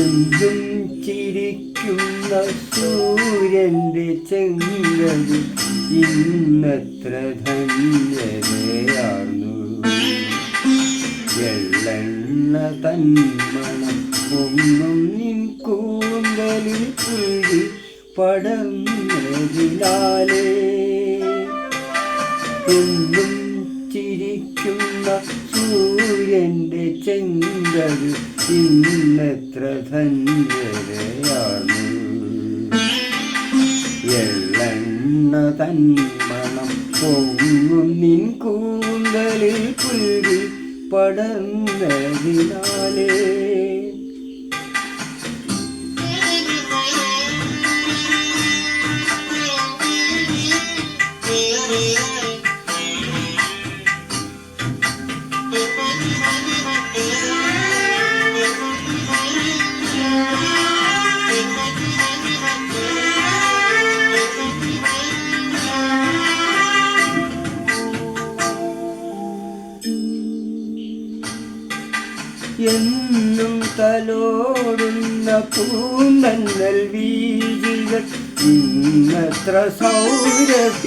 എന്നും ചിരിക്കുന്ന സൂര്യന്റെ ചെങ്കത് ഇന്നത്ര ധന്യതയാർന്നു. എള്ളെണ്ണ തന്മണം ഒന്നും നിൻ കൂന്തലിൽ പുഴി പടർന്നതിനാലേ എന്നും ചിരിക്കുന്ന സൂര്യന്റെ ചെങ്കൽ ഇന്നത്ര ധന്യതയാണ് എള്ളെണ്ണ തന്മണം പൊങ്ങും നിൻ കൂന്തലിൽ പുൽകി പടർന്നതിനാലേ. എന്നും തലോടുന്ന പൂന്തന്നൽ വീതികൾ ഇന്നത്ര സൗരഭ്യമാർന്നു.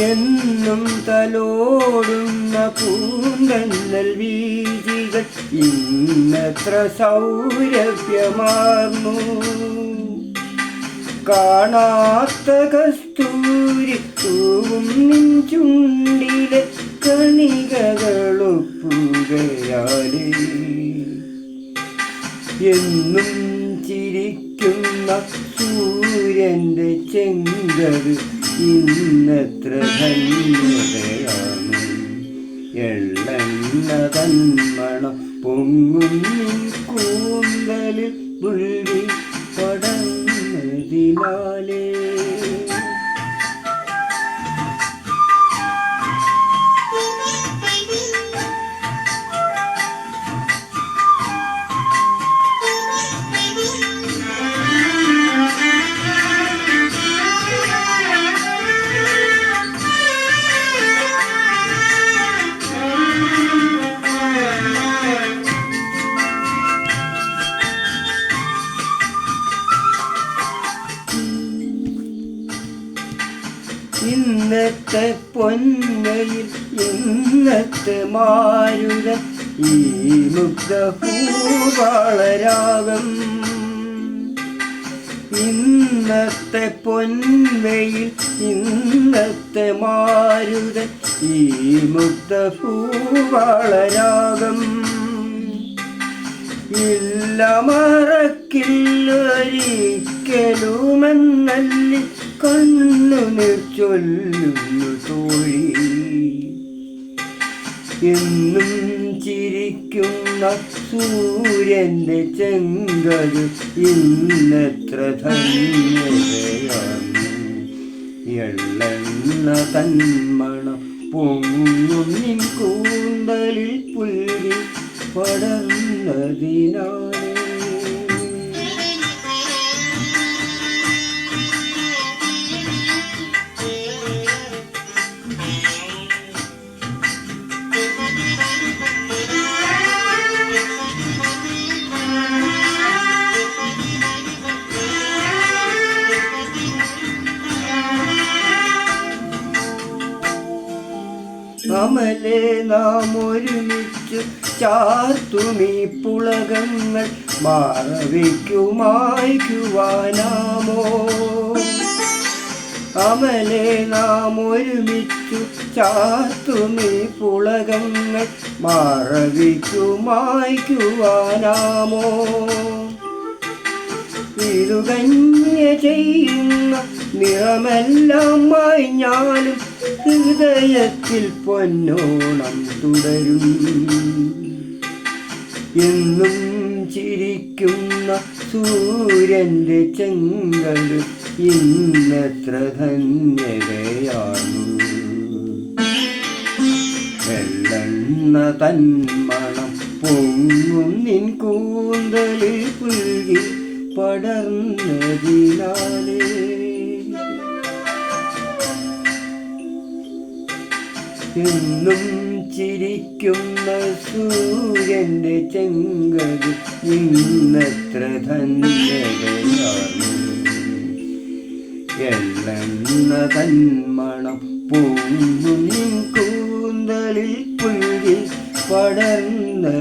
എന്നും തലോടുന്ന പൂന്തന്നൽ വീതികൾ ഇന്നത്ര സൗരഭ്യമാർന്നു. കാണാത്ത കസ്തൂരി പൂവും നിൻ ചുണ്ടിലെ കണികകളൊപ്പുകയാലേ. എന്നും ചിരിക്കുന്ന സൂര്യന്റെ ചെങ്കത് ഇന്നത്ര ധന്യതയാണ്. എള്ളെണ്ണ തന്മണം പൊങ്ങും നിൻ കൂന്തലിൽ പുള്ളി പടന്നതിനാലേ ഇന്നത്തെ പൊന്നയിൽ ഇന്നത്തെ മാരുത ഈ മുഗ്ധഭൂവാളരാഗം ഇന്നത്തെ പൊൻവയിൽ ഇന്നത്തെ മാരുത ഈ മുഗ്ധഭൂവാളരാഗം ഇല്ല മറക്കില്ലൊരിക്കലുമെന്നല്ലി കണ്ണു ചൊല്ലുന്നു തോഴി. എന്നും ചിരിക്കുന്ന സൂര്യന്റെ ചെങ്കത് ഇന്നത്ര ധന്യതയാണ്. എള്ളെണ്ണ തന്മണം പൊങ്ങും കൂന്തലിൽ പുല്ലി പടർന്നതിനാലേ അമലെ നാം ഒരുമിച്ച് ചാർത്തുമീ പുളകങ്ങൾ മാറവിക്കുമായിക്കുവാനാമോ അമലെ നാം ഒരുമിച്ചു ചാർത്തുമീ പുളകങ്ങൾ മാറവിക്കുമായിക്കുവാനാമോ ഇരുകഞ്ഞ ചെയ്യുന്ന നിറമെല്ലാം മാഞ്ഞാലും ഹൃദയത്തിൽ പൊന്നോണം തുടരും. എന്നും ചിരിക്കുന്ന സൂര്യന്റെ ചെങ്കൾ ഇന്നത്ര ധന്യതയാണു വെള്ളെണ്ണ തന്മണം പൊങ്ങും നിൻ കൂന്തലിൽ പുൽകി പടർന്നതിനാലേ. എന്നും ചിരിക്കുന്ന സൂര്യന്റെ ചെങ്കത് ഇന്നത്ര ധന്യതയാണ്? എള്ളെണ്ണ തന്മണം പൊങ്ങും നിൻ കൂന്തലിൽ പുൽകി പടർന്നതിനാലേ